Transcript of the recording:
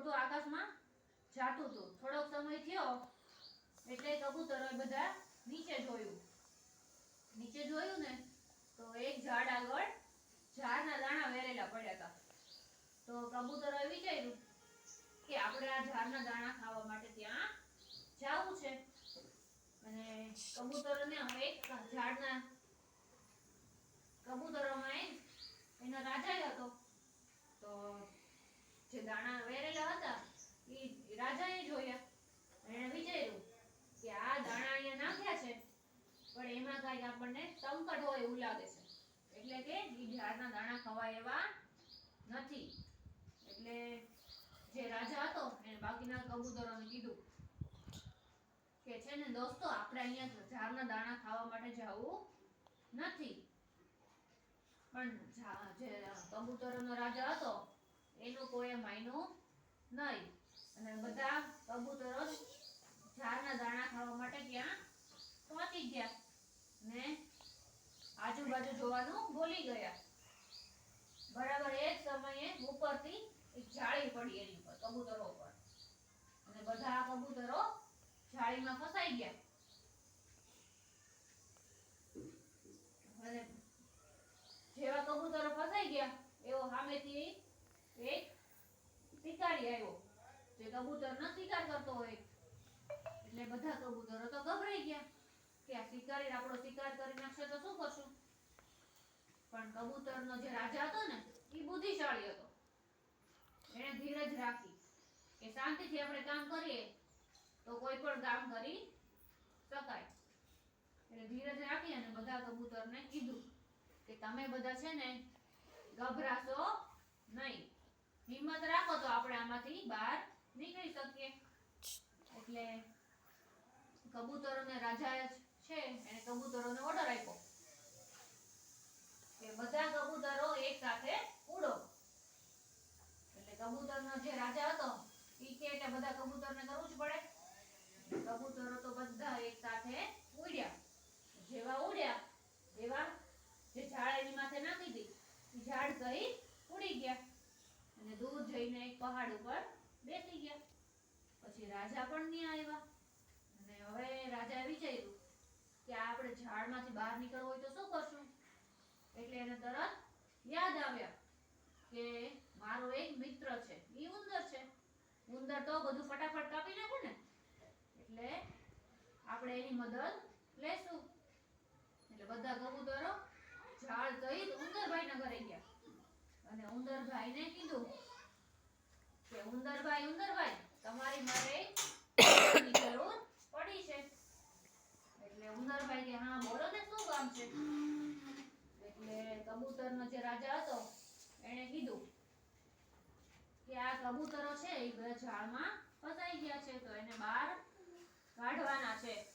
ઉડતું આકાશમાં જાતું હતું. થોડોક સમય થયો, એટલે કબૂતરોએ બધા નીચે જોયું. નીચે જોયું ને, તો એક ઝાડ આગળ ઝાડના દાણા વેરેલા પડ્યા હતા. તો કબૂતરોએ વિચાર્યું કે આપણે આ ઝાડના દાણા ખાવા માટે ત્યાં જાવું છે. અને કબૂતરોને હવે ઝાડના કબૂતરોમાં એનો રાજા હતો. તો જે દાણા વેરેલા હતા એ રાજાએ જોયા એણે વિચાર્યું કે આ દાણા અહીંયા નાખ્યા છે કાંઈક આપણને સંકટ હોય એવું લાગે છે. એટલે કે એ દાણા ખવાય એવા નથી. એટલે જે રાજા હતો, એને બાકીના કબૂતરોને કીધું કે છે ને દોસ્તો, આપણે અહીંયા ઝાડના દાણા ખાવા માટે જવું નથી. પણ જે કબૂતરોનો રાજા હતો, એનું કોઈ માયનું નહીં. અને બધા કબૂતરો ઝાડના દાણા ખાવા માટે ત્યાં પહોંચી ગયા. આજુબાજુ જોવાનું ભૂલી ગયા. બરાબર, એ જ સમયે ઉપરથી એક જાળી પડી એની ઉપર, કબૂતરો ઉપર. અને બધા કબૂતરો જાળીમાં ફસાઈ ગયા. અને જેવા કબૂતરો ફસાઈ ગયા, એવો સામેથી એક શિકારી આવ્યો, જે કબૂતરનો શિકાર કરતો હોય. એટલે બધા કબૂતરો તો ગભરાઈ ગયા કે આ શિકારી આપણો શિકાર કરી નાખશે તો શું કરશું? પણ કબૂતરનો જે રાજા હતો ને એ બુદ્ધિશાળી હતો. એણે ધીરજ રાખી કે શાંતિથી આપણે કામ કરીએ તો કોઈ પણ કામ કરી શકાય. એટલે ધીરજ રાખી અને બધા કબૂતરને કીધું કે તમે બધા છે ને ગભરાશો નહીં. હિંમત રાખો તો આપણે આમાંથી બહાર નીકળી શકીએ. એટલે કબૂતરોને રાજા છે, એને કબૂતરોને ઓર્ડર આપ્યો કે બધા કબૂતરો એક સાથે ઉડો. એટલે કબૂતરનો જે રાજા હતો, ઈ કે એટલે બધા કબૂતરને કરવું જ પડે. કબૂતરો તો બધા એક સાથે ઉડ્યા. જેવા ઉડ્યા, એવા જે ઝાડ એની માથે નાખી ઈ ઝાડ ગઈ ઉડી ગયા. અને દૂર જઈને એક પહાડ ઉપર બેસી ગયા. પછી રાજા પણ ત્યાં આવ્યા. અને હવે રાજાએ વિચાર્યું કે આપણે ઝાડમાંથી બહાર નીકળવું હોય તો શું કરશું? એટલે એને તરત યાદ આવ્યા કે મારો એક મિત્ર છે, ઈ ઉંદર છે. ઉંદર તો બધું ફટાફટ કાપી નાખે ને, એટલે આપણે એની મદદ લેશું. એટલે બધા કબૂતરો ઝાડ સહિત ઉંદરભાઈના ઘરે ગયા. અને ઉંદરભાઈને કીધું કે, ઉંદરભાઈ ઉંદરભાઈ, તમારી મારે મદદની જરૂર પડી છે એટલે ઉંદરભાઈ કે હા બોલો ને શું કામ છે એટલે કબૂતરનો જે રાજા હતો, એણે કીધું કે આ કબૂતરો છે એ ઝાડમાં ફસાઈ ગયા છે, તો એને બહાર કાઢવાના છે.